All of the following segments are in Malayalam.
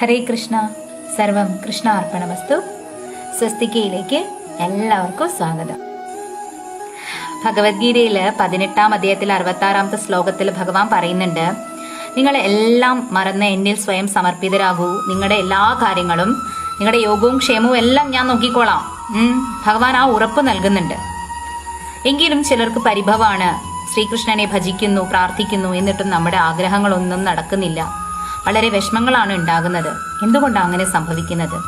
ഹരേ കൃഷ്ണ. സർവം കൃഷ്ണ അർപ്പണമസ്തു സ്വസ്തികയിലേക്ക് എല്ലാവർക്കും സ്വാഗതം. ഭഗവത്ഗീതയിൽ പതിനെട്ടാം അധ്യായത്തിൽ അറുപത്തി ആറാമത്തെ ശ്ലോകത്തിൽ ഭഗവാൻ പറയുന്നുണ്ട് നിങ്ങൾ എല്ലാം മറന്ന് എന്നിൽ സ്വയം സമർപ്പിതരാകൂ. നിങ്ങളുടെ എല്ലാ കാര്യങ്ങളും നിങ്ങളുടെ യോഗവും ക്ഷേമവും എല്ലാം ഞാൻ നോക്കിക്കോളാം. ഭഗവാൻ ആ ഉറപ്പ് നൽകുന്നുണ്ട്. എങ്കിലും ചിലർക്ക് പരിഭവമാണ്. ശ്രീകൃഷ്ണനെ ഭജിക്കുന്നു പ്രാർത്ഥിക്കുന്നു എന്നിട്ടും നമ്മുടെ ആഗ്രഹങ്ങളൊന്നും നടക്കുന്നില്ല. വളരെ വിഷമങ്ങളാണ് ഉണ്ടാകുന്നത്. എന്തുകൊണ്ടാണ് അങ്ങനെ സംഭവിക്കുന്നത്?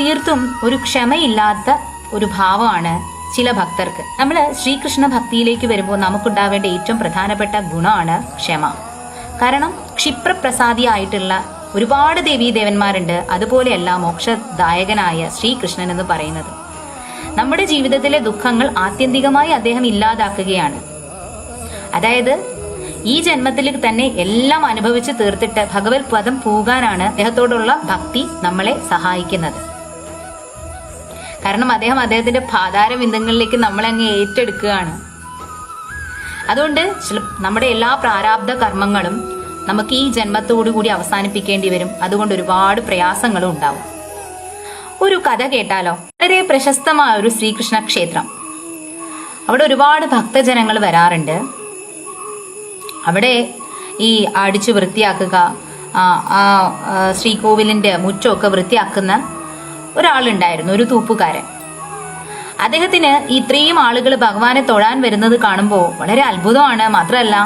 തീർത്തും ഒരു ക്ഷമയില്ലാത്ത ഒരു ഭാവമാണ് ചില ഭക്തർക്ക്. നമ്മൾ ശ്രീകൃഷ്ണ ഭക്തിയിലേക്ക് വരുമ്പോൾ നമുക്കുണ്ടാവേണ്ട ഏറ്റവും പ്രധാനപ്പെട്ട ഗുണമാണ് ക്ഷമ. കാരണം ക്ഷിപ്രപ്രസാദിയായിട്ടുള്ള ഒരുപാട് ദേവീദേവന്മാരുണ്ട് അതുപോലെയല്ല മോക്ഷദായകനായ ശ്രീകൃഷ്ണൻ എന്ന് പറയുന്നത്. നമ്മുടെ ജീവിതത്തിലെ ദുഃഖങ്ങൾ ആത്യന്തികമായി അദ്ദേഹം ഇല്ലാതാക്കുകയാണ്. അതായത് ഈ ജന്മത്തിൽ തന്നെ എല്ലാം അനുഭവിച്ച് തീർത്തിട്ട് ഭഗവത് പദം പോകാനാണ് അദ്ദേഹത്തോടുള്ള ഭക്തി നമ്മളെ സഹായിക്കുന്നത്. കാരണം അദ്ദേഹം അദ്ദേഹത്തിന്റെ പാതാര ബിന്ദങ്ങളിലേക്ക് നമ്മളെ അങ്ങ് ഏറ്റെടുക്കുകയാണ്. അതുകൊണ്ട് നമ്മുടെ എല്ലാ പ്രാരാബ്ധ കർമ്മങ്ങളും നമുക്ക് ഈ ജന്മത്തോടു കൂടി അവസാനിപ്പിക്കേണ്ടി വരും. അതുകൊണ്ട് ഒരുപാട് പ്രയാസങ്ങളും ഉണ്ടാവും. ഒരു കഥ കേട്ടാലോ? വളരെ പ്രശസ്തമായ ഒരു ശ്രീകൃഷ്ണ ക്ഷേത്രം. അവിടെ ഒരുപാട് ഭക്തജനങ്ങൾ വരാറുണ്ട്. അവിടെ ഈ അടിച്ചു വൃത്തിയാക്കുക ശ്രീകോവിലിന്റെ മുറ്റമൊക്കെ വൃത്തിയാക്കുന്ന ഒരാളുണ്ടായിരുന്നു ഒരു തൂപ്പുകാരൻ. അദ്ദേഹത്തിന് ഇത്രയും ആളുകൾ ഭഗവാനെ തൊഴാൻ വരുന്നത് കാണുമ്പോൾ വളരെ അത്ഭുതമാണ്. മാത്രമല്ല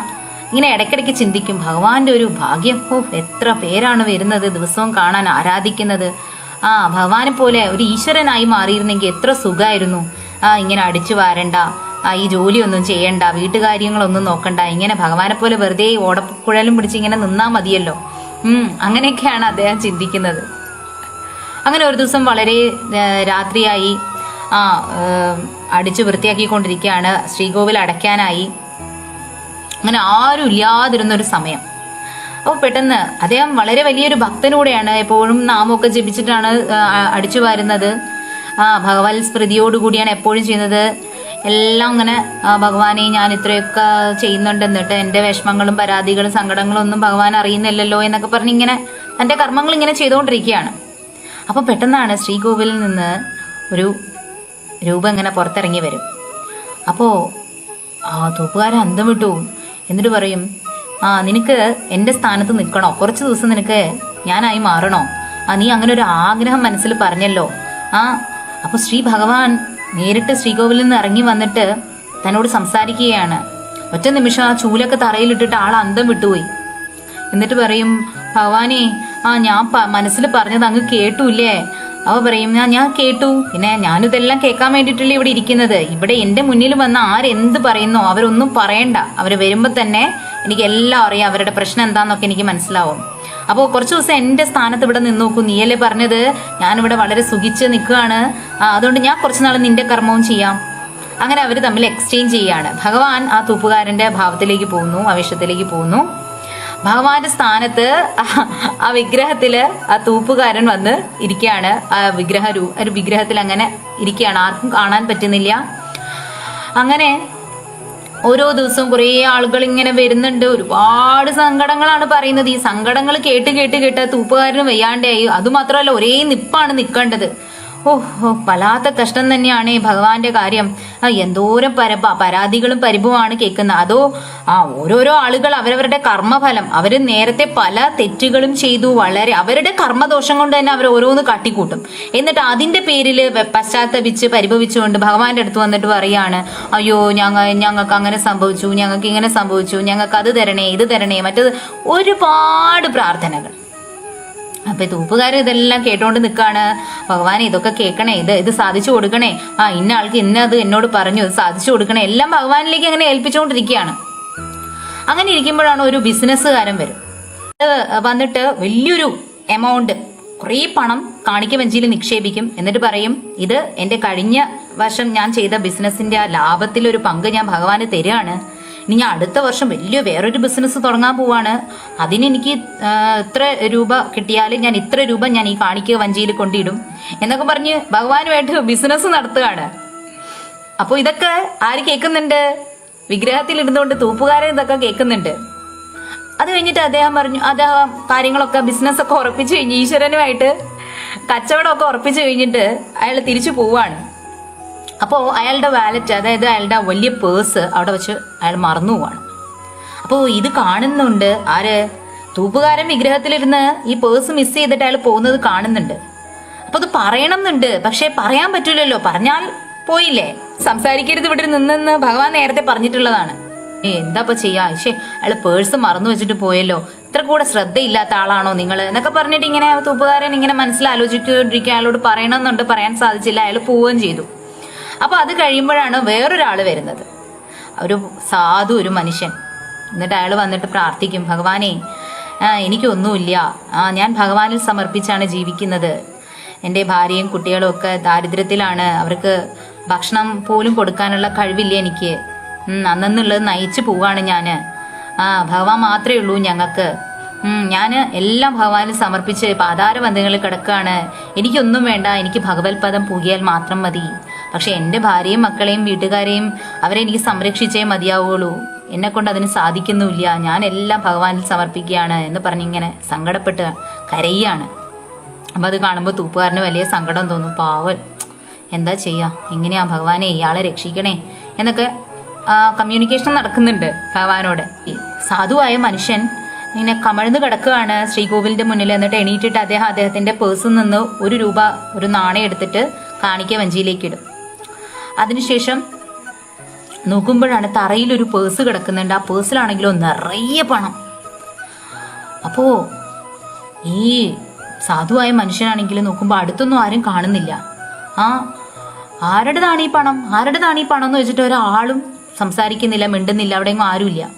ഇങ്ങനെ ഇടയ്ക്കിടയ്ക്ക് ചിന്തിക്കും ഭഗവാന്റെ ഒരു ഭാഗ്യം. ഓ എത്ര പേരാണ് വരുന്നത് ദിവസവും കാണാൻ ആരാധിക്കുന്നത്. ആ ഭഗവാനെ പോലെ ഒരു ഈശ്വരനായി മാറിയിരുന്നെങ്കിൽ എത്ര സുഖമായിരുന്നു ആ ഇങ്ങനെ അടിച്ചു വാരണ്ട. ഈ ജോലിയൊന്നും ചെയ്യണ്ട വീട്ടുകാര്യങ്ങളൊന്നും നോക്കണ്ട ഇങ്ങനെ ഭഗവാനെ പോലെ വെറുതെ ഓടക്കുഴലും പിടിച്ച് ഇങ്ങനെ നിന്നാ മതിയല്ലോ. ഉം അങ്ങനെയൊക്കെയാണ് അദ്ദേഹം ചിന്തിക്കുന്നത്. അങ്ങനെ ഒരു ദിവസം വളരെ രാത്രിയായി ആ അടിച്ചു വൃത്തിയാക്കിക്കൊണ്ടിരിക്കുകയാണ് ശ്രീകോവിൽ അടയ്ക്കാനായി. അങ്ങനെ ആരും ഇല്ലാതിരുന്ന ഒരു സമയം. അപ്പോൾ പെട്ടെന്ന് അദ്ദേഹം വളരെ വലിയൊരു ഭക്തനൂടെയാണ് എപ്പോഴും നാമൊക്കെ ജപിച്ചിട്ടാണ് അടിച്ചു വാരുന്നത്. ആ ഭഗവത് സ്മൃതിയോടുകൂടിയാണ് എപ്പോഴും ചെയ്യുന്നത്. എല്ലാം അങ്ങനെ ആ, ഭഗവാനെ ഞാൻ ഇത്രയൊക്കെ ചെയ്യുന്നുണ്ട് എന്നിട്ട് എന്റെ വിഷമങ്ങളും പരാതികളും സങ്കടങ്ങളും ഒന്നും ഭഗവാൻ അറിയുന്നില്ലല്ലോ എന്നൊക്കെ പറഞ്ഞ് ഇങ്ങനെ തന്റെ കർമ്മങ്ങൾ ഇങ്ങനെ ചെയ്തുകൊണ്ടിരിക്കുകയാണ്. അപ്പോൾ പെട്ടെന്നാണ് ശ്രീകോവിലിൽ നിന്ന് ഒരു രൂപം ഇങ്ങനെ പുറത്തിറങ്ങി വരും. അപ്പോൾ ആ തൂപ്പുകാരൻ അന്തം വിട്ടു. എന്നിട്ട് പറയും ആ നിനക്ക് എന്റെ സ്ഥാനത്ത് നിൽക്കണോ? കുറച്ച് ദിവസം നിനക്ക് ഞാനായി മാറണോ? ആ നീ അങ്ങനെ ഒരു ആഗ്രഹം മനസ്സിൽ പറഞ്ഞല്ലോ. ആ അപ്പോൾ ശ്രീ ഭഗവാൻ നേരിട്ട് ശ്രീകോവിലിൽ നിന്ന് ഇറങ്ങി വന്നിട്ട് തന്നോട് സംസാരിക്കുകയാണ്. ഒറ്റ നിമിഷം ആ ചൂലൊക്കെ തറയിലിട്ടിട്ട് ആൾ അന്തം വിട്ടുപോയി. എന്നിട്ട് പറയും ഭഗവാനെ ആ ഞാൻ മനസ്സിൽ പറഞ്ഞത് അങ്ങ് കേട്ടൂല്ലേ? അവ പറയും ഞാൻ ഞാൻ കേട്ടു. പിന്നെ ഞാനിതെല്ലാം കേൾക്കാൻ വേണ്ടിയിട്ടല്ലേ ഇവിടെ ഇരിക്കുന്നത്. ഇവിടെ എന്റെ മുന്നിൽ വന്ന ആരെന്ത് പറയുന്നോ അവരൊന്നും പറയണ്ട. അവർ വരുമ്പോൾ തന്നെ എനിക്ക് എല്ലാം അറിയാം. അവരുടെ പ്രശ്നം എന്താണെന്നൊക്കെ എനിക്ക് മനസ്സിലാവും. അപ്പോൾ കുറച്ച് ദിവസം എന്റെ സ്ഥാനത്ത് ഇവിടെ നിന്ന് നോക്കൂ നീയല്ലേ പറഞ്ഞത്? ഞാനിവിടെ വളരെ സുഖിച്ച് നിൽക്കുകയാണ്. അതുകൊണ്ട് ഞാൻ കുറച്ച് നാൾ നിന്റെ കർമ്മവും ചെയ്യാം. അങ്ങനെ അവർ തമ്മിൽ എക്സ്ചേഞ്ച് ചെയ്യാണ് ഭഗവാൻ ആ തൂപ്പുകാരന്റെ ഭാവത്തിലേക്ക് പോകുന്നു ആവേശത്തിലേക്ക് പോകുന്നു. ഭഗവാന്റെ സ്ഥാനത്ത് ആ- വിഗ്രഹത്തിൽ ആ തൂപ്പുകാരൻ വന്ന് ഇരിക്കുകയാണ്. ആ വിഗ്രഹ ഒരു വിഗ്രഹത്തിൽ അങ്ങനെ ഇരിക്കുകയാണ്. ആർക്കും കാണാൻ പറ്റുന്നില്ല. അങ്ങനെ ഓരോ ദിവസവും കുറേ ആളുകൾ ഇങ്ങനെ വരുന്നുണ്ട്. ഒരുപാട് സങ്കടങ്ങളാണ് പറയുന്നത്. ഈ സങ്കടങ്ങൾ കേട്ട് കേട്ട് കേട്ട് തൂപ്പുകാരന് വയ്യാണ്ടായി. അതുമാത്രമല്ല ഒരേ നിപ്പാണ് നിൽക്കേണ്ടത്. ഓഹ് ഓ വല്ലാത്ത കഷ്ടം തന്നെയാണ് ഭഗവാന്റെ കാര്യം. എന്തോരം പര പരാതികളും പരിഭവമാണ് കേൾക്കുന്നത് അതോ ആ ഓരോരോ ആളുകൾ അവരവരുടെ കർമ്മഫലം അവർ നേരത്തെ പല തെറ്റുകളും ചെയ്തു വളരെ അവരുടെ കർമ്മദോഷം കൊണ്ട് തന്നെ അവർ ഓരോന്ന് കാട്ടിക്കൂട്ടും. എന്നിട്ട് അതിന്റെ പേരിൽ പശ്ചാത്തപിച്ച് പരിഭവിച്ചുകൊണ്ട് ഭഗവാന്റെ അടുത്ത് വന്നിട്ട് പറയാണ് അയ്യോ ഞങ്ങ ഞങ്ങൾക്ക് അങ്ങനെ സംഭവിച്ചു ഞങ്ങൾക്ക് ഇങ്ങനെ സംഭവിച്ചു ഞങ്ങൾക്ക് അത് തരണേ ഇത് തരണേ മറ്റത് ഒരുപാട് പ്രാർത്ഥനകൾ. അപ്പൊ ഈ തൂപ്പുകാരൻ ഇതെല്ലാം കേട്ടോണ്ട് നിൽക്കാണ് ഭഗവാൻ ഇതൊക്കെ കേൾക്കണേ ഇത് ഇത് സാധിച്ചു കൊടുക്കണേ. ആ ഇന്ന ആൾക്ക് ഇന്ന അത് എന്നോട് പറഞ്ഞു ഇത് സാധിച്ചു കൊടുക്കണേ. എല്ലാം ഭഗവാനിലേക്ക് അങ്ങനെ ഏൽപ്പിച്ചുകൊണ്ടിരിക്കുകയാണ് അങ്ങനെ ഇരിക്കുമ്പോഴാണ് ഒരു ബിസിനസ്സുകാരൻ വരും. വന്നിട്ട് വലിയൊരു എമൗണ്ട് കുറേ പണം കാണിക്കവഞ്ചിയിൽ നിക്ഷേപിക്കും. എന്നിട്ട് പറയും ഇത് എന്റെ കഴിഞ്ഞ വർഷം ഞാൻ ചെയ്ത ബിസിനസിന്റെ ആ ലാഭത്തിലൊരു പങ്ക് ഞാൻ ഭഗവാന് തരികയാണ്. ഇനി ഞാൻ അടുത്ത വർഷം വലിയ വേറൊരു ബിസിനസ് തുടങ്ങാൻ പോവാണ്. അതിന് എനിക്ക് ഇത്ര രൂപ കിട്ടിയാൽ ഞാൻ ഇത്ര രൂപ ഞാൻ ഈ കാണിക്ക വഞ്ചിയിൽ കൊണ്ടിടും. എന്നൊക്കെ പറഞ്ഞ് ഭഗവാനുമായിട്ട് ബിസിനസ് നടത്തുകയാണ്. അപ്പോൾ ഇതൊക്കെ ആര് കേൾക്കുന്നുണ്ട്? വിഗ്രഹത്തിൽ ഇരുന്നുകൊണ്ട് തൂപ്പുകാരൻ ഇതൊക്കെ കേൾക്കുന്നുണ്ട്. അത് കഴിഞ്ഞിട്ട് അദ്ദേഹം പറഞ്ഞു അദ്ദേഹം കാര്യങ്ങളൊക്കെ ബിസിനസ്സൊക്കെ ഉറപ്പിച്ചു കഴിഞ്ഞ് ഈശ്വരനുമായിട്ട് കച്ചവടമൊക്കെ ഉറപ്പിച്ചു കഴിഞ്ഞിട്ട് അയാൾ തിരിച്ചു പോവാണ്. അപ്പോൾ അയാളുടെ വാലറ്റ് അതായത് അയാളുടെ വലിയ പേഴ്സ് അവിടെ വെച്ച് അയാൾ മറന്നു പോവാണ്. അപ്പോൾ ഇത് കാണുന്നുണ്ട്. ആര്? തൂപ്പുകാരൻ വിഗ്രഹത്തിലിരുന്ന് ഈ പേഴ്സ് മിസ് ചെയ്തിട്ട് അയാൾ പോകുന്നത് കാണുന്നുണ്ട്. അപ്പോൾ അത് പറയണം എന്നുണ്ട് പക്ഷെ പറയാൻ പറ്റില്ലല്ലോ പറഞ്ഞാൽ പോയില്ലേ? സംസാരിക്കരുത് ഇവിടെ നിന്നെന്ന് ഭഗവാൻ നേരത്തെ പറഞ്ഞിട്ടുള്ളതാണ്. എന്താ ഇപ്പൊ ചെയ്യാ? ശേ അയാൾ പേഴ്സ് മറന്നു വെച്ചിട്ട് പോയല്ലോ. ഇത്ര കൂടെ ശ്രദ്ധയില്ലാത്ത ആളാണോ നിങ്ങൾ എന്നൊക്കെ പറഞ്ഞിട്ട് ഇങ്ങനെ തൂപ്പുകാരൻ ഇങ്ങനെ മനസ്സിലാലോചിക്കൊണ്ടിരിക്കുക അയാളോട് പറയണമെന്നുണ്ട്. പറയാൻ സാധിച്ചില്ല. അയാൾ പോവുകയും ചെയ്തു. അപ്പൊ അത് കഴിയുമ്പോഴാണ് വേറൊരാൾ വരുന്നത്. ഒരു സാധു ഒരു മനുഷ്യൻ. എന്നിട്ട് അയാൾ വന്നിട്ട് പ്രാർത്ഥിക്കും ഭഗവാനെ ആ, എനിക്കൊന്നുമില്ല. ആ ഞാൻ ഭഗവാനിൽ സമർപ്പിച്ചാണ് ജീവിക്കുന്നത്. എന്റെ ഭാര്യയും കുട്ടികളും ഒക്കെ ദാരിദ്ര്യത്തിലാണ്. അവർക്ക് ഭക്ഷണം പോലും കൊടുക്കാനുള്ള കഴിവില്ല എനിക്ക്. അന്നെന്നുള്ളത് നയിച്ചു പോവാണ് ഞാൻ ആ ഭഗവാൻ മാത്രമേ ഉള്ളൂ ഞങ്ങൾക്ക്. ഞാൻ എല്ലാം ഭഗവാനിൽ സമർപ്പിച്ച് പാതാരബന്ധങ്ങളിൽ കിടക്കുകയാണ്. എനിക്കൊന്നും വേണ്ട. എനിക്ക് ഭഗവത് പദം പൂകിയാൽ മാത്രം മതി. പക്ഷെ എന്റെ ഭാര്യയും മക്കളെയും വീട്ടുകാരെയും അവരെ എനിക്ക് സംരക്ഷിച്ചേ മതിയാവുള്ളൂ എന്നെ കൊണ്ട് അതിന് സാധിക്കുന്നുമില്ല. ഞാൻ എല്ലാം ഭഗവാനിൽ സമർപ്പിക്കുകയാണ് എന്ന് പറഞ്ഞിങ്ങനെ സങ്കടപ്പെട്ട് കരയുകയാണ്. അപ്പം അത് കാണുമ്പോൾ തൂപ്പുകാരന് വലിയ സങ്കടം തോന്നും. പാവൽ എന്താ ചെയ്യാ? എങ്ങനെയാ ഭഗവാനെ ഇയാളെ രക്ഷിക്കണേ? എന്നൊക്കെ കമ്മ്യൂണിക്കേഷൻ നടക്കുന്നുണ്ട് ഭഗവാനോട്. സാധുവായ മനുഷ്യൻ ഇങ്ങനെ കമഴ്ന്നു കിടക്കുകയാണ് ശ്രീകോവിലിന്റെ മുന്നിൽ എന്നിട്ട് എണീറ്റിട്ട് അദ്ദേഹം അദ്ദേഹത്തിന്റെ പേഴ്സിൽ നിന്ന് ഒരു രൂപ ഒരു നാണയം എടുത്തിട്ട് കാണിക്ക വഞ്ചിയിലേക്ക് ഇടും. അതിനുശേഷം നോക്കുമ്പോഴാണ് തറയിൽ ഒരു പേഴ്സ് കിടക്കുന്നുണ്ട്. ആ പേഴ്സിലാണെങ്കിലോ നിറയെ പണം. അപ്പോ ഈ സാധുവായ മനുഷ്യനാണെങ്കിൽ നോക്കുമ്പോൾ അടുത്തൊന്നും ആരും കാണുന്നില്ല. ആ ആരുടേതാണ് ഈ പണം? ആരുടേതാണ് ഈ പണം എന്ന് വെച്ചിട്ട് ഒരാളും സംസാരിക്കുന്നില്ല മിണ്ടുന്നില്ല അവിടെയെങ്കിലും ആരുമില്ല.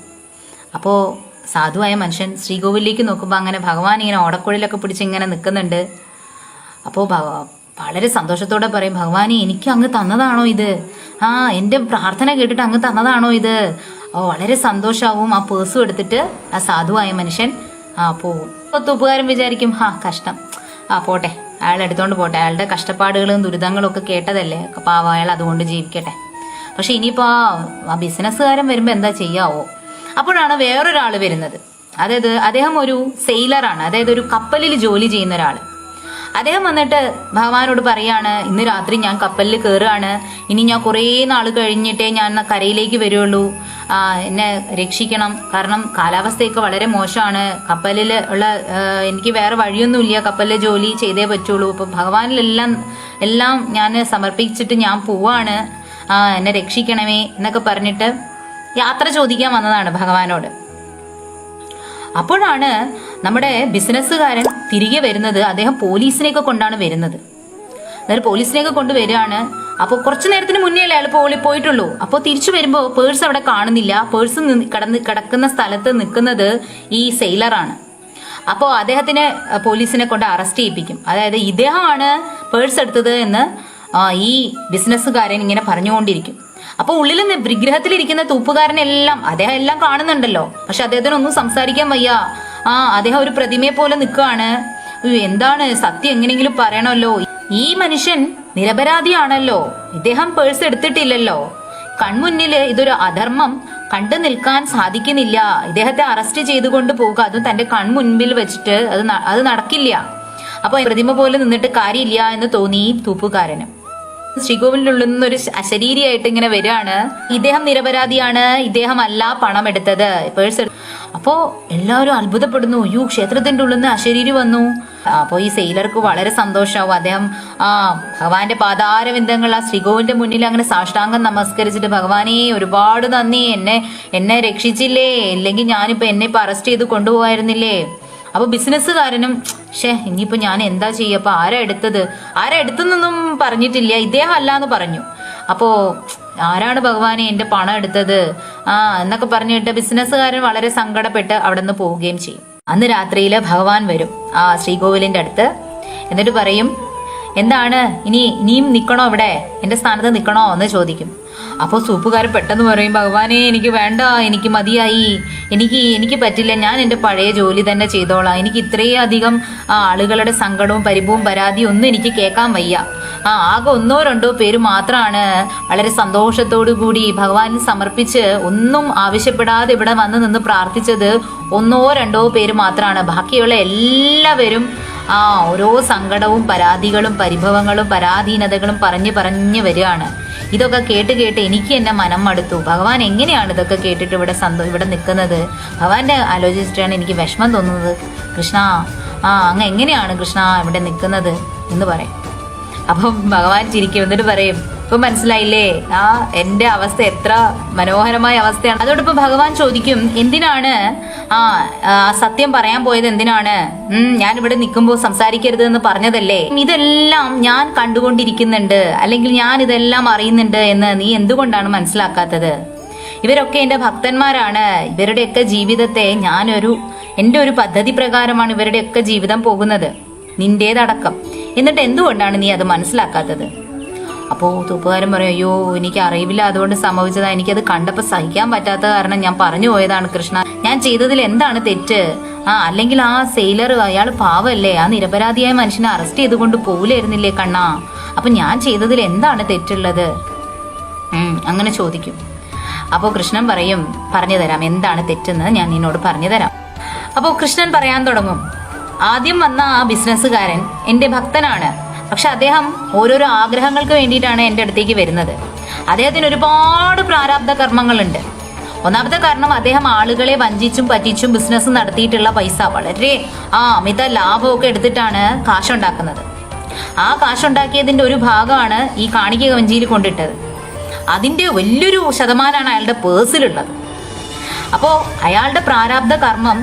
അപ്പോൾ സാധുവായ മനുഷ്യൻ ശ്രീകോവിലേക്ക് നോക്കുമ്പോൾ അങ്ങനെ ഭഗവാൻ ഇങ്ങനെ ഓടക്കുഴലൊക്കെ പിടിച്ച് ഇങ്ങനെ നിൽക്കുന്നുണ്ട്. അപ്പോൾ വളരെ സന്തോഷത്തോടെ പറയും ഭഗവാനെ എനിക്ക് അങ്ങ് തന്നതാണോ ഇത്? ആ എന്റെ പ്രാർത്ഥന കേട്ടിട്ട് അങ്ങ് തന്നതാണോ ഇത്? ഓ വളരെ സന്തോഷാവും ആ പേഴ്സും എടുത്തിട്ട് ആ സാധുവായ മനുഷ്യൻ ആ പോവും. ഉപകാരം വിചാരിക്കും ആ കഷ്ടം. ആ പോട്ടെ. അയാൾ എടുത്തോണ്ട് പോട്ടെ. അയാളുടെ കഷ്ടപ്പാടുകളും ദുരിതങ്ങളും ഒക്കെ കേട്ടതല്ലേ? പാവ അയാൾ അതുകൊണ്ട് ജീവിക്കട്ടെ. പക്ഷെ ഇനിയിപ്പോൾ ആ ബിസിനസ്സുകാരൻ വരുമ്പോൾ എന്താ ചെയ്യാവോ? അപ്പോഴാണ് വേറൊരാൾ വരുന്നത്. അതായത് അദ്ദേഹം ഒരു സെയിലറാണ് അതായത് ഒരു കപ്പലിൽ ജോലി ചെയ്യുന്ന ഒരാൾ അദ്ദേഹം വന്നിട്ട് ഭഗവാനോട് പറയാണ് ഇന്ന് രാത്രി ഞാൻ കപ്പലിൽ കയറുകയാണ് ഇനി ഞാൻ കുറേ നാൾ കഴിഞ്ഞിട്ടേ ഞാൻ കരയിലേക്ക് വരുള്ളൂ. എന്നെ രക്ഷിക്കണം. കാരണം കാലാവസ്ഥയൊക്കെ വളരെ മോശമാണ്. കപ്പലിൽ ഉള്ള എനിക്ക് വേറെ വഴിയൊന്നുമില്ല. കപ്പലിലെ ജോലി ചെയ്തേ പറ്റുള്ളൂ. അപ്പം ഭഗവാനിലെല്ലാം എല്ലാം ഞാൻ സമർപ്പിച്ചിട്ട് ഞാൻ പോവാണ്. എന്നെ രക്ഷിക്കണമേ എന്നൊക്കെ പറഞ്ഞിട്ട് യാത്ര ചോദിക്കാൻ വന്നതാണ് ഭഗവാനോട്. അപ്പോഴാണ് നമ്മുടെ ബിസിനസ്സുകാരൻ തിരികെ വരുന്നത് അദ്ദേഹം പോലീസിനെയൊക്കെ കൊണ്ടാണ് വരുന്നത്. അതായത് പോലീസിനെയൊക്കെ കൊണ്ട് വരികയാണ്. അപ്പോൾ കുറച്ച് നേരത്തിന് മുന്നേ അല്ലേ അയാൾ പോളി പോയിട്ടുള്ളൂ. അപ്പോൾ തിരിച്ചു വരുമ്പോൾ പേഴ്സ് അവിടെ കാണുന്നില്ല. പേഴ്സ് കടന്ന് കിടക്കുന്ന സ്ഥലത്ത് നിൽക്കുന്നത് ഈ സെയിലറാണ് അപ്പോൾ അദ്ദേഹത്തിനെ പോലീസിനെ കൊണ്ട് അറസ്റ്റ് ചെയ്യിപ്പിക്കും. അതായത് ഇദ്ദേഹമാണ് പേഴ്സ് എടുത്തത് എന്ന് ഈ ബിസിനസ്സുകാരൻ ഇങ്ങനെ പറഞ്ഞുകൊണ്ടിരിക്കും. അപ്പോൾ ഉള്ളിൽ വിഗ്രഹത്തിലിരിക്കുന്ന തൂപ്പുകാരനെല്ലാം അദ്ദേഹം എല്ലാം കാണുന്നുണ്ടല്ലോ. പക്ഷെ അദ്ദേഹത്തിനൊന്നും സംസാരിക്കാൻ വയ്യ. ആ അദ്ദേഹം ഒരു പ്രതിമയെ പോലെ നിൽക്കുകയാണ്. എന്താണ്? സത്യം എങ്ങനെയെങ്കിലും പറയണമല്ലോ. ഈ മനുഷ്യൻ നിരപരാധിയാണല്ലോ. ഇദ്ദേഹം പേഴ്സ് എടുത്തിട്ടില്ലല്ലോ. കൺമുന്നിൽ ഇതൊരു അധർമ്മം കണ്ടു നിൽക്കാൻ സാധിക്കുന്നില്ല. ഇദ്ദേഹത്തെ അറസ്റ്റ് ചെയ്തുകൊണ്ട് പോകുക അതും തന്റെ കൺമുൻപിൽ വെച്ചിട്ട് അത് അത് നടക്കില്ല. അപ്പൊ പ്രതിമ പോലെ നിന്നിട്ട് കാര്യമില്ല എന്ന് തോന്നി തൂപ്പുകാരന്. ശ്രീകോവിലിനുള്ളിൽ നിന്നൊരു അശരീരിയായിട്ട് ഇങ്ങനെ വരികയാണ്. ഇദ്ദേഹം നിരപരാധിയാണ്. ഇദ്ദേഹം അല്ല പണം എടുത്തത്. പേഴ്സ് അപ്പോ എല്ലാവരും അത്ഭുതപ്പെടുന്നു. അയ്യോ ക്ഷേത്രത്തിന്റെ ഉള്ളിൽ നിന്ന് അശരീരി വന്നു. അപ്പോ ഈ സെയിലർക്ക് വളരെ സന്തോഷമാവും. അദ്ദേഹം ആ ഭഗവാന്റെ പാതാരവിന്ദങ്ങൾ ആ ശ്രീകോവിന്റെ മുന്നിൽ അങ്ങനെ സാഷ്ടാംഗം നമസ്കരിച്ചിട്ട് ഭഗവാനെ ഒരുപാട് നന്ദി. എന്നെ എന്നെ രക്ഷിച്ചില്ലേ? ഇല്ലെങ്കിൽ ഞാനിപ്പോ എന്നെ ഇപ്പൊ അറസ്റ്റ് ചെയ്ത് കൊണ്ടുപോകായിരുന്നില്ലേ? അപ്പൊ ബിസിനസ്സുകാരനും ഷേ ഇനിയിപ്പോ ഞാൻ എന്താ ചെയ്യപ്പോൾ ആരാ എടുത്തത്? ആരാ എടുത്തെന്നൊന്നും പറഞ്ഞിട്ടില്ല. ഇദ്ദേഹം അല്ല എന്ന് പറഞ്ഞു. അപ്പോൾ ആരാണ് ഭഗവാനെ എന്റെ പണം എടുത്തത്? ആ എന്നൊക്കെ പറഞ്ഞിട്ട് ബിസിനസ്സുകാരൻ വളരെ സങ്കടപ്പെട്ട് അവിടെ നിന്ന് പോവുകയും ചെയ്യും. അന്ന് രാത്രിയിൽ ഭഗവാൻ വരും ആ ശ്രീകോവിലിന്റെ അടുത്ത്. എന്നിട്ട് പറയും എന്താണ്? ഇനി ഇനിയും നിൽക്കണോ ഇവിടെ എന്റെ സ്ഥാനത്ത് നിൽക്കണോ എന്ന് ചോദിക്കും. അപ്പോൾ സൂപ്പുകാരൻ പെട്ടെന്ന് പറയും ഭഗവാനെ എനിക്ക് വേണ്ട എനിക്ക് മതിയായി. എനിക്ക് എനിക്ക് പറ്റില്ല. ഞാൻ എന്റെ പഴയ ജോലി തന്നെ ചെയ്തോളാം. എനിക്ക് ഇത്രയും അധികം ആളുകളുടെ സങ്കടവും പരിഭവും പരാതിയും ഒന്നും എനിക്ക് കേൾക്കാൻ വയ്യ. ആ ആകെ ഒന്നോ രണ്ടോ പേര് മാത്രമാണ് വളരെ സന്തോഷത്തോടു കൂടി ഭഗവാനിൽ സമർപ്പിച്ച് ഒന്നും ആവശ്യപ്പെടാതെ ഇവിടെ വന്ന് നിന്ന് പ്രാർത്ഥിച്ചത് ഒന്നോ രണ്ടോ പേര് മാത്രമാണ് ബാക്കിയുള്ള എല്ലാവരും ആ ഓരോ സങ്കടവും പരാതികളും പരിഭവങ്ങളും പരാധീനതകളും പറഞ്ഞു പറഞ്ഞു വരികയാണ്. ഇതൊക്കെ കേട്ട് കേട്ട് എനിക്ക് എന്നെ മനം മടുത്തു. ഭഗവാൻ എങ്ങനെയാണ് ഇതൊക്കെ കേട്ടിട്ട് ഇവിടെ സന്തോ ഇവിടെ നിൽക്കുന്നത്? ഭഗവാന്റെ ആലോചിച്ചിട്ടാണ് എനിക്ക് വിഷമം തോന്നുന്നത്. കൃഷ്ണ ആ അങ്ങ് എങ്ങനെയാണ് കൃഷ്ണ ഇവിടെ നിൽക്കുന്നത് എന്ന് പറയും. അപ്പം ഭഗവാൻ ചിരിക്കും. എന്നിട്ട് പറയും ഇപ്പൊ മനസ്സിലായില്ലേ? ആ എന്റെ അവസ്ഥ എത്ര മനോഹരമായ അവസ്ഥയാണ്. അതോടൊപ്പം ഭഗവാൻ ചോദിക്കും എന്തിനാണ് ആ സത്യം പറയാൻ പോയത് എന്തിനാണ്? ഞാൻ ഇവിടെ നിൽക്കുമ്പോൾ സംസാരിക്കരുത് എന്ന് പറഞ്ഞതല്ലേ? ഇതെല്ലാം ഞാൻ കണ്ടുകൊണ്ടിരിക്കുന്നുണ്ട്. അല്ലെങ്കിൽ ഞാൻ ഇതെല്ലാം അറിയുന്നുണ്ട് എന്ന് നീ എന്തുകൊണ്ടാണ് മനസ്സിലാക്കാത്തത്? ഇവരൊക്കെ എന്റെ ഭക്തന്മാരാണ്. ഇവരുടെയൊക്കെ ജീവിതത്തെ ഞാനൊരു എന്റെ ഒരു പദ്ധതി പ്രകാരമാണ് ഇവരുടെയൊക്കെ ജീവിതം പോകുന്നത്. നിന്റേതടക്കം. എന്നിട്ട് എന്തുകൊണ്ടാണ് നീ അത് മനസ്സിലാക്കാത്തത്? അപ്പോൾ തൂപ്പുകാരൻ പറയും അയ്യോ എനിക്ക് അറിയില്ല അതുകൊണ്ട് സംഭവിച്ചതാ. എനിക്കത് കണ്ടപ്പോൾ സഹിക്കാൻ പറ്റാത്ത കാരണം ഞാൻ പറഞ്ഞു പോയതാണ് കൃഷ്ണ. ഞാൻ ചെയ്തതിൽ എന്താണ് തെറ്റ്? ആ അല്ലെങ്കിൽ ആ സെയിലർ അയാൾ പാവല്ലേ? ആ നിരപരാധിയായ മനുഷ്യനെ അറസ്റ്റ് ചെയ്തുകൊണ്ട് പോവില്ലായിരുന്നില്ലേ കണ്ണാ? അപ്പൊ ഞാൻ ചെയ്തതിൽ എന്താണ് തെറ്റുള്ളത്? അങ്ങനെ ചോദിക്കും. അപ്പോൾ കൃഷ്ണൻ പറയും പറഞ്ഞു തരാം എന്താണ് തെറ്റെന്ന് ഞാൻ നിന്നോട് പറഞ്ഞു തരാം അപ്പോൾ കൃഷ്ണൻ പറയാൻ തുടങ്ങും. ആദ്യം വന്ന ആ ബിസിനസ്സുകാരൻ എന്റെ ഭക്തനാണ്. പക്ഷെ അദ്ദേഹം ഓരോരോ ആഗ്രഹങ്ങൾക്ക് വേണ്ടിയിട്ടാണ് എന്റെ അടുത്തേക്ക് വരുന്നത്. അദ്ദേഹത്തിന് ഒരുപാട് പ്രാരാബ്ധ കർമ്മങ്ങളുണ്ട്. ഒന്നാമത്തെ കാരണം അദ്ദേഹം ആളുകളെ വഞ്ചിച്ചും പറ്റിച്ചും ബിസിനസ് നടത്തിയിട്ടുള്ള പൈസ വളരെ ആ അമിത ലാഭമൊക്കെ എടുത്തിട്ടാണ് കാശുണ്ടാക്കുന്നത്. ആ കാശുണ്ടാക്കിയതിന്റെ ഒരു ഭാഗമാണ് ഈ കാണിക വഞ്ചിയിൽ കൊണ്ടിട്ടത്. അതിന്റെ വലിയൊരു ശതമാനമാണ് അയാളുടെ പേഴ്സിലുള്ളത്. അപ്പോൾ അയാളുടെ പ്രാരാബ്ധ കർമ്മം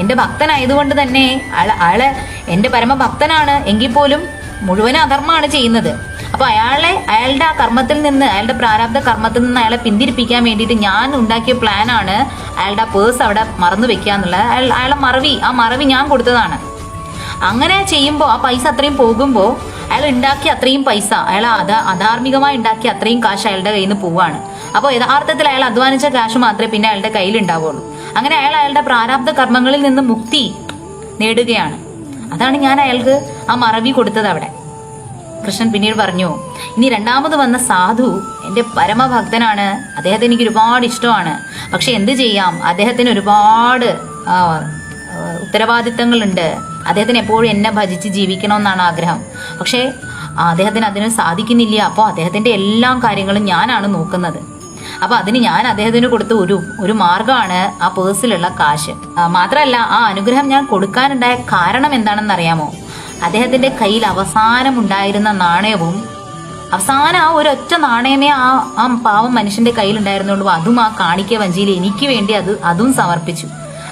എന്റെ ഭക്തനായതുകൊണ്ട് തന്നെ അയാൾ അയാളെ എന്റെ പരമഭക്തനാണ് എങ്കിൽ പോലും മുഴുവൻ അധർമ്മമാണ് ചെയ്യുന്നത്. അപ്പോൾ അയാളെ അയാളുടെ ആ കർമ്മത്തിൽ നിന്ന് അയാളുടെ പ്രാരാബ്ധ കർമ്മത്തിൽ നിന്ന് അയാളെ പിന്തിരിപ്പിക്കാൻ വേണ്ടിയിട്ട് ഞാൻ ഉണ്ടാക്കിയ പ്ലാനാണ് അയാളുടെ ആ പേഴ്സ് അവിടെ മറന്നു വെക്കുക എന്നുള്ളത്. അയാൾ അയാളെ മറവി. ആ മറവി ഞാൻ കൊടുത്തതാണ്. അങ്ങനെ ചെയ്യുമ്പോൾ ആ പൈസ അത്രയും പോകുമ്പോൾ അയാൾ ഉണ്ടാക്കിയ അത്രയും പൈസ അയാൾ അധാ അധാർമികമായി ഉണ്ടാക്കിയ അത്രയും കാശ് അയാളുടെ കയ്യിൽ നിന്ന് പോവാണ്. അപ്പോൾ യഥാർത്ഥത്തിൽ അയാൾ അധ്വാനിച്ച കാശ് മാത്രമേ പിന്നെ അയാളുടെ കയ്യിൽ ഉണ്ടാവുള്ളൂ. അങ്ങനെ അയാൾ അയാളുടെ പ്രാരാബ്ധ കർമ്മങ്ങളിൽ നിന്ന് മുക്തി നേടുകയാണ്. അതാണ് ഞാൻ അയാൾക്ക് ആ മറവി കൊടുത്തത് അവിടെ. കൃഷ്ണൻ പിന്നീട് പറഞ്ഞു ഇനി രണ്ടാമത് വന്ന സാധു എന്റെ പരമഭക്തനാണ്. അദ്ദേഹത്തെ എനിക്ക് ഒരുപാട് ഇഷ്ടമാണ്. പക്ഷെ എന്ത് ചെയ്യാം? അദ്ദേഹത്തിന് ഒരുപാട് ഉത്തരവാദിത്തങ്ങളുണ്ട്. അദ്ദേഹത്തിന് എപ്പോഴും എന്നെ ഭജിച്ച് ജീവിക്കണമെന്നാണ് ആഗ്രഹം. പക്ഷേ അദ്ദേഹത്തിന് അതിന് സാധിക്കുന്നില്ല. അപ്പോൾ അദ്ദേഹത്തിന്റെ എല്ലാ കാര്യങ്ങളും ഞാനാണ് നോക്കുന്നത്. അപ്പൊ അതിന് ഞാൻ അദ്ദേഹത്തിന് കൊടുത്ത ഒരു ഒരു മാർഗമാണ് ആ പേഴ്സിലുള്ള കാശ്. മാത്രമല്ല ആ അനുഗ്രഹം ഞാൻ കൊടുക്കാനുണ്ടായ കാരണം എന്താണെന്ന് അറിയാമോ അദ്ദേഹത്തിന്റെ കയ്യിൽ അവസാനം ഉണ്ടായിരുന്ന നാണയവും അവസാനം ആ ഒരൊറ്റ നാണയമേ ആ ആ പാവം മനുഷ്യന്റെ കയ്യിൽ ഉണ്ടായിരുന്നുള്ളൂ അതും ആ കാണിക്ക വഞ്ചിയിൽ എനിക്ക് വേണ്ടി അത് അതും സമർപ്പിച്ചു.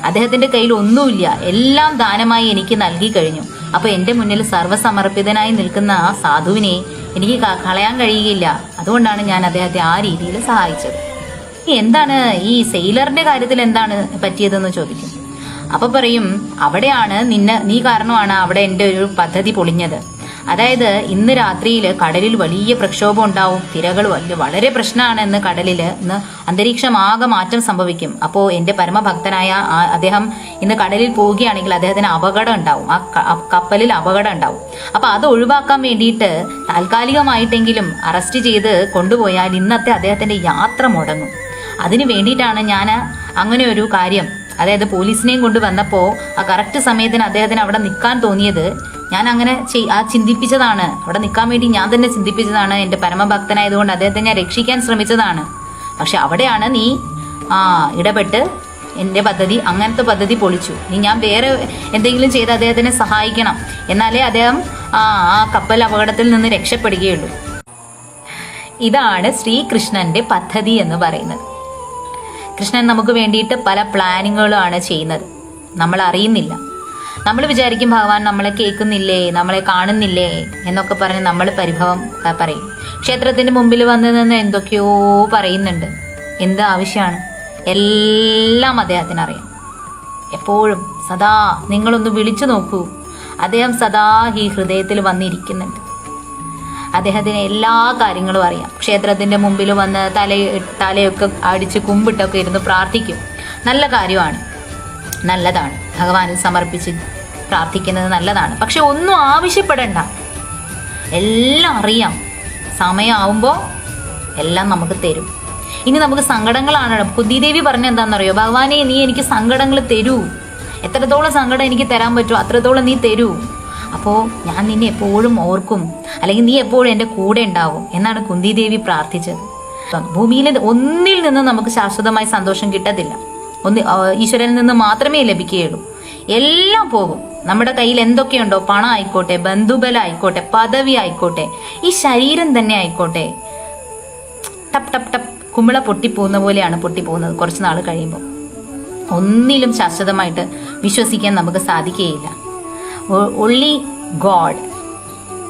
അദ്ദേഹത്തിന്റെ കയ്യിൽ ഒന്നുമില്ല. എല്ലാം ദാനമായി എനിക്ക് നൽകി കഴിഞ്ഞു. അപ്പൊ എന്റെ മുന്നിൽ സർവസമർപ്പിതനായി നിൽക്കുന്ന ആ സാധുവിനെ എനിക്ക് കളയാൻ കഴിയുകയില്ല. അതുകൊണ്ടാണ് ഞാൻ അദ്ദേഹത്തെ ആ രീതിയിൽ സഹായിച്ചത്. എന്താണ് ഈ സെയിലറിന്റെ കാര്യത്തിൽ എന്താണ് പറ്റിയതെന്ന് ചോദിക്കും. അപ്പൊ പറയും അവിടെയാണ് നിന്നെ നീ കാരണമാണ് അവിടെ എന്റെ ഒരു പദ്ധതി പൊളിഞ്ഞത്. അതായത് ഇന്ന് രാത്രിയിൽ കടലിൽ വലിയ പ്രക്ഷോഭം ഉണ്ടാവും. തിരകൾ വലിയ വളരെ പ്രശ്നമാണ് ഇന്ന് കടലിൽ ഇന്ന് അന്തരീക്ഷമാകെ മാറ്റം സംഭവിക്കും. അപ്പോൾ എന്റെ പരമഭക്തനായ അദ്ദേഹം ഇന്ന് കടലിൽ പോവുകയാണെങ്കിൽ അദ്ദേഹത്തിന് അപകടം ഉണ്ടാവും. ആ കപ്പലിൽ അപകടം ഉണ്ടാവും. അപ്പൊ അത് ഒഴിവാക്കാൻ വേണ്ടിയിട്ട് താൽക്കാലികമായിട്ടെങ്കിലും അറസ്റ്റ് ചെയ്ത് കൊണ്ടുപോയാൽ ഇന്നത്തെ അദ്ദേഹത്തിന്റെ യാത്ര മുടങ്ങും. അതിന് വേണ്ടിയിട്ടാണ് ഞാൻ അങ്ങനെ ഒരു കാര്യം അതായത് പോലീസിനെയും കൊണ്ട് വന്നപ്പോൾ ആ കറക്റ്റ് സമയത്തിന് അദ്ദേഹത്തിന് അവിടെ നിൽക്കാൻ തോന്നിയത് ഞാൻ അങ്ങനെ ആ ചിന്തിപ്പിച്ചതാണ്. അവിടെ നിൽക്കാൻ വേണ്ടി ഞാൻ തന്നെ ചിന്തിപ്പിച്ചതാണ്. എന്റെ പരമഭക്തനായതുകൊണ്ട് അദ്ദേഹത്തെ ഞാൻ രക്ഷിക്കാൻ ശ്രമിച്ചതാണ്. പക്ഷെ അവിടെയാണ് നീ ആ ഇടപെട്ട് എന്റെ പദ്ധതി അങ്ങനത്തെ പദ്ധതി പൊളിച്ചു. നീ ഞാൻ വേറെ എന്തെങ്കിലും ചെയ്ത് അദ്ദേഹത്തിനെ സഹായിക്കണം. എന്നാലേ അദ്ദേഹം ആ ആ കപ്പൽ അപകടത്തിൽ നിന്ന് രക്ഷപ്പെടുകയുള്ളൂ. ഇതാണ് ശ്രീകൃഷ്ണന്റെ പദ്ധതി എന്ന് പറയുന്നത്. കൃഷ്ണൻ നമുക്ക് വേണ്ടിയിട്ട് പല പ്ലാനിങ്ങുകളാണ് ചെയ്യുന്നത്. നമ്മൾ അറിയുന്നില്ല. നമ്മൾ വിചാരിക്കും ഭഗവാൻ നമ്മളെ കേൾക്കുന്നില്ലേ? നമ്മളെ കാണുന്നില്ലേ? എന്നൊക്കെ പറഞ്ഞ് നമ്മൾ പരിഭവം പറയും. ക്ഷേത്രത്തിന്റെ മുമ്പിൽ വന്ന് നിന്ന് എന്തൊക്കെയോ പറയുന്നുണ്ട്. എന്ത് ആവശ്യമാണ്? എല്ലാം അദ്ദേഹത്തിന് അറിയാം. എപ്പോഴും സദാ നിങ്ങളൊന്ന് വിളിച്ചു നോക്കൂ. അദ്ദേഹം സദാ ഈ ഹൃദയത്തിൽ വന്നിരിക്കുന്നുണ്ട്. അദ്ദേഹത്തിന് എല്ലാ കാര്യങ്ങളും അറിയാം. ക്ഷേത്രത്തിന്റെ മുമ്പിൽ വന്ന് തല തലയൊക്കെ അടിച്ച് കുമ്പിട്ടൊക്കെ ഇരുന്ന് പ്രാർത്ഥിക്കും. നല്ല കാര്യമാണ്. നല്ലതാണ്. ഭഗവാനിൽ സമർപ്പിച്ച് പ്രാർത്ഥിക്കുന്നത് നല്ലതാണ്. പക്ഷെ ഒന്നും ആവശ്യപ്പെടണ്ട. എല്ലാം അറിയാം. സമയമാവുമ്പോൾ എല്ലാം നമുക്ക് തരും. ഇനി നമുക്ക് സങ്കടങ്ങളാണ്. കുന്തിദേവി പറഞ്ഞ എന്താണെന്നറിയോ? ഭഗവാനെ നീ എനിക്ക് സങ്കടങ്ങൾ തരൂ. എത്രത്തോളം സങ്കടം എനിക്ക് തരാൻ പറ്റുമോ അത്രത്തോളം നീ തരൂ. അപ്പോൾ ഞാൻ നിന്നെ എപ്പോഴും ഓർക്കും. അല്ലെങ്കിൽ നീ എപ്പോഴും എന്റെ കൂടെ ഉണ്ടാവും എന്നാണ് കുന്തിദേവി പ്രാർത്ഥിച്ചത്. ഭൂമിയിൽ ഒന്നിൽ നിന്ന് നമുക്ക് ശാശ്വതമായി സന്തോഷം കിട്ടത്തില്ല. ഒന്ന് ഈശ്വരനിൽ നിന്ന് മാത്രമേ ലഭിക്കുകയുള്ളൂ. എല്ലാം പോകും. നമ്മുടെ കയ്യിൽ എന്തൊക്കെയുണ്ടോ? പണം ആയിക്കോട്ടെ ബന്ധുബലം ആയിക്കോട്ടെ പദവി ആയിക്കോട്ടെ ഈ ശരീരം തന്നെ ആയിക്കോട്ടെ. ടപ് ടപ് ടപ്പ് കുമിള പൊട്ടിപ്പോകുന്ന പോലെയാണ് പൊട്ടിപ്പോകുന്നത് കുറച്ച് നാൾ കഴിയുമ്പോൾ. ഒന്നിലും ശാശ്വതമായിട്ട് വിശ്വസിക്കാൻ നമുക്ക് സാധിക്കുകയില്ല. Only God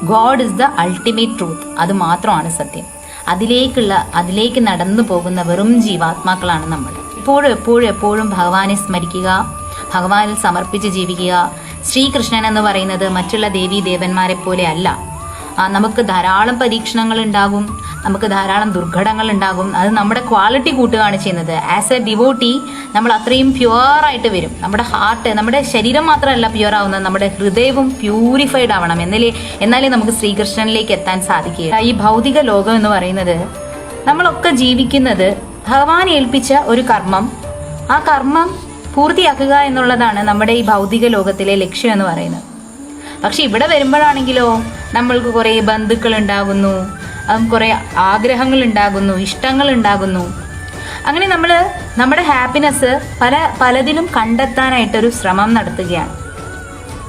God is the ultimate truth അത് മാത്രമാണ് സത്യം. അതിലേക്കുള്ള അതിലേക്ക് നടന്നു പോകുന്ന വെറും ജീവാത്മാക്കളാണ് നമ്മൾ. എപ്പോഴും എപ്പോഴും എപ്പോഴും ഭഗവാനെ സ്മരിക്കുക ഭഗവാനിൽ സമർപ്പിച്ച് ജീവിക്കുക. ശ്രീകൃഷ്ണൻ എന്ന് പറയുന്നത് മറ്റുള്ള ദേവീ ദേവന്മാരെ പോലെ അല്ല. നമുക്ക് ധാരാളം പരീക്ഷണങ്ങൾ ഉണ്ടാകും നമുക്ക് ധാരാളം ദുർഘടങ്ങൾ ഉണ്ടാകും അത് നമ്മുടെ ക്വാളിറ്റി കൂട്ടുകയാണ് ചെയ്യുന്നത്. ആസ് എ ഡിവോട്ടി നമ്മൾ അത്രയും പ്യുവറായിട്ട് വരും. നമ്മുടെ ഹാർട്ട് നമ്മുടെ ശരീരം മാത്രമല്ല പ്യുവർ ആവുന്നത്. നമ്മുടെ ഹൃദയവും പ്യൂരിഫൈഡ് ആവണം. എന്നാലേ എന്നാലേ നമുക്ക് ശ്രീകൃഷ്ണനിലേക്ക് എത്താൻ സാധിക്കുക ഈ ഭൗതിക ലോകം എന്ന് പറയുന്നത് നമ്മളൊക്കെ ജീവിക്കുന്നത് ഭഗവാൻ ഏൽപ്പിച്ച ഒരു കർമ്മം. ആ കർമ്മം പൂർത്തിയാക്കുക എന്നുള്ളതാണ് നമ്മുടെ ഈ ഭൗതിക ലോകത്തിലെ ലക്ഷ്യം എന്ന് പറയുന്നത്. പക്ഷെ ഇവിടെ വരുമ്പോഴാണെങ്കിലോ നമ്മൾക്ക് കുറേ ബന്ധുക്കൾ ഉണ്ടാകുന്നു അതും കുറേ ആഗ്രഹങ്ങൾ ഉണ്ടാകുന്നു ഇഷ്ടങ്ങൾ ഉണ്ടാകുന്നു അങ്ങനെ നമ്മൾ നമ്മുടെ ഹാപ്പിനെസ് പല പലതിലും കണ്ടെത്താനായിട്ടൊരു ശ്രമം നടത്തുകയാണ്.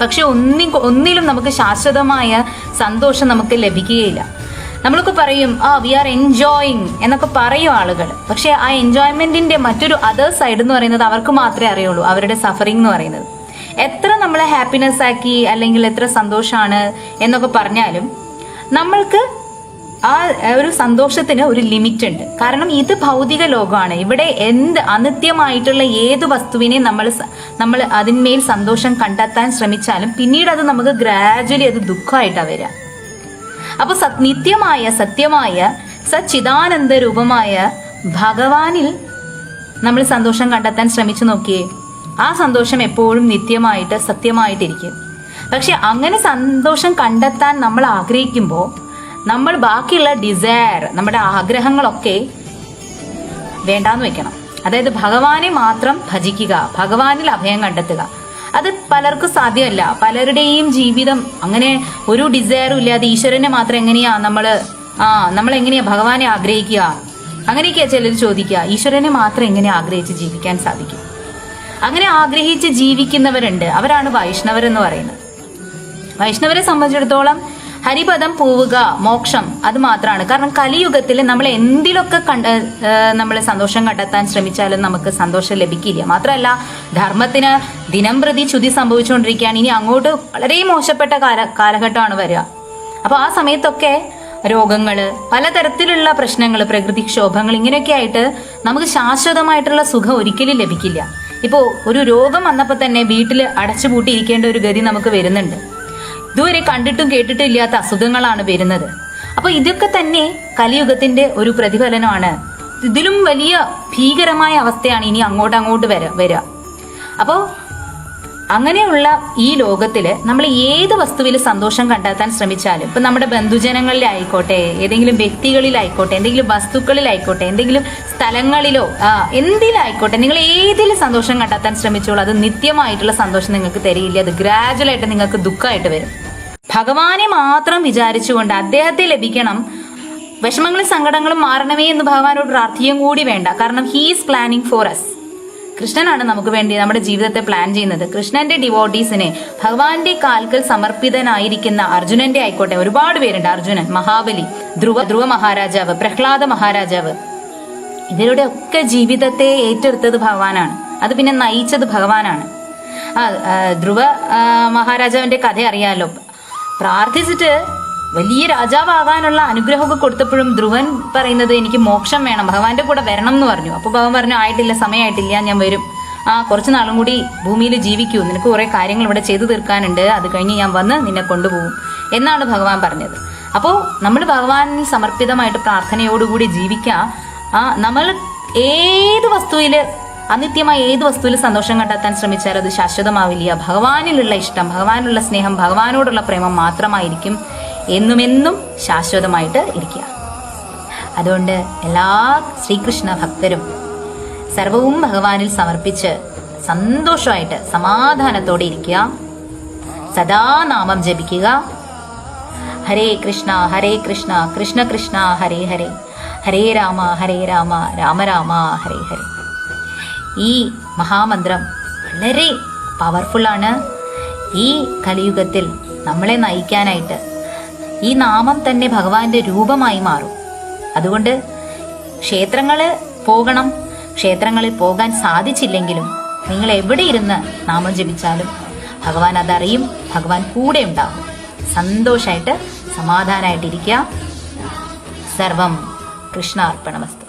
പക്ഷെ ഒന്നി ഒന്നിലും നമുക്ക് ശാശ്വതമായ സന്തോഷം നമുക്ക് ലഭിക്കുകയില്ല. നമ്മൾക്ക് പറയും ആ വി ആർ എൻജോയിങ് എന്നൊക്കെ പറയും ആളുകൾ പക്ഷെ ആ എൻജോയ്മെന്റിന്റെ മറ്റൊരു അതർ സൈഡ് എന്ന് പറയുന്നത് അവർക്ക് മാത്രമേ അറിയുള്ളൂ അവരുടെ സഫറിങ് എന്ന് പറയുന്നത്. എത്ര നമ്മളെ ഹാപ്പിനെസ് ആക്കി അല്ലെങ്കിൽ എത്ര സന്തോഷമാണ് എന്നൊക്കെ പറഞ്ഞാലും നമ്മൾക്ക് ആ ഒരു സന്തോഷത്തിന് ഒരു ലിമിറ്റ് ഉണ്ട്. കാരണം ഇത് ഭൗതിക ലോകമാണ്. ഇവിടെ എന്ത് അനിത്യമായിട്ടുള്ള ഏത് വസ്തുവിനെ നമ്മൾ നമ്മൾ അതിന്മേൽ സന്തോഷം കണ്ടെത്താൻ ശ്രമിച്ചാലും പിന്നീട് അത് നമുക്ക് ഗ്രാജുവലി അത് ദുഃഖമായിട്ടാണ് വരിക. അപ്പൊ സത് നിത്യമായ സത്യമായ സച്ചിദാനന്ദ രൂപമായ ഭഗവാനിൽ നമ്മൾ സന്തോഷം കണ്ടെത്താൻ ശ്രമിച്ചു നോക്കിയേ. ആ സന്തോഷം എപ്പോഴും നിത്യമായിട്ട് സത്യമായിട്ടിരിക്കും. പക്ഷെ അങ്ങനെ സന്തോഷം കണ്ടെത്താൻ നമ്മൾ ആഗ്രഹിക്കുമ്പോൾ നമ്മൾ ബാക്കിയുള്ള ഡിസയർ നമ്മുടെ ആഗ്രഹങ്ങളൊക്കെ വേണ്ടാന്ന് വെക്കണം. അതായത് ഭഗവാനെ മാത്രം ഭജിക്കുക ഭഗവാനിൽ അഭയം കണ്ടെത്തുക. അത് പലർക്കും സാധ്യമല്ല. പലരുടെയും ജീവിതം അങ്ങനെ ഒരു ഡിസയറും ഇല്ലാതെ ഈശ്വരനെ മാത്രം എങ്ങനെയാ നമ്മൾ ആ നമ്മൾ എങ്ങനെയാ ഭഗവാനെ ആഗ്രഹിക്കുക? അങ്ങനെയൊക്കെയാ ചിലർ ചോദിക്കുക. ഈശ്വരനെ മാത്രം എങ്ങനെ ആഗ്രഹിച്ച് ജീവിക്കാൻ സാധിക്കും? അങ്ങനെ ആഗ്രഹിച്ച് ജീവിക്കുന്നവരുണ്ട്. അവരാണ് വൈഷ്ണവർ എന്ന് പറയുന്നത്. വൈഷ്ണവരെ സംബന്ധിച്ചിടത്തോളം ഹരിപദം പോവുക മോക്ഷം അത് മാത്രമാണ്. കാരണം കലിയുഗത്തിൽ നമ്മൾ എന്തിലൊക്കെ കണ്ട നമ്മൾ സന്തോഷം കണ്ടെത്താൻ ശ്രമിച്ചാലും നമുക്ക് സന്തോഷം ലഭിക്കില്ല. മാത്രമല്ല ധർമ്മത്തിന് ദിനം പ്രതി ചുതി സംഭവിച്ചുകൊണ്ടിരിക്കുകയാണ്. ഇനി അങ്ങോട്ട് വളരെ മോശപ്പെട്ട കാല കാലഘട്ടമാണ് വരിക. അപ്പൊ ആ സമയത്തൊക്കെ രോഗങ്ങൾ പലതരത്തിലുള്ള പ്രശ്നങ്ങൾ പ്രകൃതിക്ഷോഭങ്ങൾ ഇങ്ങനെയൊക്കെ ആയിട്ട് നമുക്ക് ശാശ്വതമായിട്ടുള്ള സുഖം ഒരിക്കലും ലഭിക്കില്ല. ഇപ്പോ ഒരു രോഗം വന്നപ്പോൾ തന്നെ വീട്ടിൽ അടച്ചുപൂട്ടി ഇരിക്കേണ്ട ഒരു ഗതി നമുക്ക് വരുന്നുണ്ട്. ഇതുവരെ കണ്ടിട്ടും കേട്ടിട്ടും ഇല്ലാത്ത അസുഖങ്ങളാണ് വരുന്നത്. അപ്പോൾ ഇതൊക്കെ തന്നെ കലിയുഗത്തിന്റെ ഒരു പ്രതിഫലനമാണ്. ഇതിലും വലിയ ഭീകരമായ അവസ്ഥയാണ് ഇനി അങ്ങോട്ട് അങ്ങോട്ട് വര. വരിക അപ്പോ അങ്ങനെയുള്ള ഈ ലോകത്തിൽ നമ്മൾ ഏത് വസ്തുവിൽ സന്തോഷം കണ്ടെത്താൻ ശ്രമിച്ചാലും ഇപ്പൊ നമ്മുടെ ബന്ധുജനങ്ങളിലായിക്കോട്ടെ ഏതെങ്കിലും വ്യക്തികളിലായിക്കോട്ടെ എന്തെങ്കിലും വസ്തുക്കളിലായിക്കോട്ടെ എന്തെങ്കിലും സ്ഥലങ്ങളിലോ എന്തിലായിക്കോട്ടെ നിങ്ങൾ ഏതിൽ സന്തോഷം കണ്ടെത്താൻ ശ്രമിച്ചോളൂ അത് നിത്യമായിട്ടുള്ള സന്തോഷം നിങ്ങൾക്ക് തരിയില്ല അത് ഗ്രാജുവൽ ആയിട്ട് നിങ്ങൾക്ക് ദുഃഖമായിട്ട് വരും. ഭഗവാനെ മാത്രം വിചാരിച്ചുകൊണ്ട് അദ്ദേഹത്തെ ലഭിക്കണം വിഷമങ്ങളും സങ്കടങ്ങളും മാറണമേ എന്ന് ഭഗവാനോട് പ്രാർത്ഥിക്കുകയും കൂടി വേണ്ട. കാരണം he is planning for us കൃഷ്ണനാണ് നമുക്ക് വേണ്ടി നമ്മുടെ ജീവിതത്തെ പ്ലാൻ ചെയ്യുന്നത്. കൃഷ്ണന്റെ ഡിവോട്ടീസിനെ ഭഗവാന്റെ കാൽക്കൽ സമർപ്പിതനായിരിക്കുന്ന അർജുനന്റെ ആയിക്കോട്ടെ ഒരുപാട് പേരുണ്ട്. അർജുനൻ മഹാബലി ധ്രുവ ധ്രുവ മഹാരാജാവ് പ്രഹ്ലാദ മഹാരാജാവ്. ഇവരുടെ ഒക്കെ ജീവിതത്തെ ഏറ്റെടുത്തത് ഭഗവാനാണ്. അത് പിന്നെ നയിച്ചത് ഭഗവാനാണ്. ആ ധ്രുവ മഹാരാജാവിന്റെ കഥ അറിയാലോ. പ്രാർത്ഥിച്ചിട്ട് വലിയ രാജാവാകാനുള്ള അനുഗ്രഹമൊക്കെ കൊടുത്തപ്പോഴും ധ്രുവൻ പറയുന്നത് എനിക്ക് മോക്ഷം വേണം ഭഗവാന്റെ കൂടെ വരണം എന്ന് പറഞ്ഞു. അപ്പൊ ഭഗവാൻ പറഞ്ഞു ആയിട്ടില്ല സമയമായിട്ടില്ല ഞാൻ വരും. ആ കുറച്ച് നാളും കൂടി ഭൂമിയിൽ ജീവിക്കൂ. നിനക്ക് കുറെ കാര്യങ്ങൾ ഇവിടെ ചെയ്തു തീർക്കാനുണ്ട്. അത് കഴിഞ്ഞ് ഞാൻ വന്ന് നിന്നെ കൊണ്ടുപോകും. എന്നാണ് ഭഗവാൻ പറഞ്ഞത്. അപ്പോൾ നമ്മൾ ഭഗവാനിൽ സമർപ്പിതമായിട്ട് പ്രാർത്ഥനയോടുകൂടി ജീവിക്കുക ആ നമ്മൾ ഏത് വസ്തുവിൽ അനിത്യമായ ഏത് വസ്തുവിൽ സന്തോഷം കണ്ടെത്താൻ ശ്രമിച്ചാലും അത് ശാശ്വതമാവില്ല. ഭഗവാനിലുള്ള ഇഷ്ടം ഭഗവാനുള്ള സ്നേഹം ഭഗവാനോടുള്ള പ്രേമം മാത്രമായിരിക്കും എന്നുമെന്നും ശാശ്വതമായിട്ട് ഇരിക്കുക. അതുകൊണ്ട് എല്ലാ ശ്രീകൃഷ്ണ ഭക്തരും സർവവും ഭഗവാനിൽ സമർപ്പിച്ച് സന്തോഷമായിട്ട് സമാധാനത്തോടെ ഇരിക്കുക. സദാ നാമം ജപിക്കുക. ഹരേ കൃഷ്ണ ഹരേ കൃഷ്ണ കൃഷ്ണ കൃഷ്ണ ഹരേ ഹരേ. ഹരേ രാമ ഹരേ രാമ രാമ രാമ ഹരേ ഹരേ. ഈ മഹാമന്ത്രം വളരെ പവർഫുള്ളാണ് ഈ കലിയുഗത്തിൽ നമ്മളെ നയിക്കാനായിട്ട് ഈ നാമം തന്നെ ഭഗവാന്റെ രൂപമായി മാറും. അതുകൊണ്ട് ക്ഷേത്രങ്ങൾ പോകണം. ക്ഷേത്രങ്ങളിൽ പോകാൻ സാധിച്ചില്ലെങ്കിലും നിങ്ങൾ എവിടെ ഇരുന്ന് നാമം ജപിച്ചാലും ഭഗവാൻ അതറിയും ഭഗവാൻ കൂടെ ഉണ്ടാവും. സന്തോഷമായിട്ട് സമാധാനമായിട്ടിരിക്കുക സർവം കൃഷ്ണാർപ്പണമസ്തു.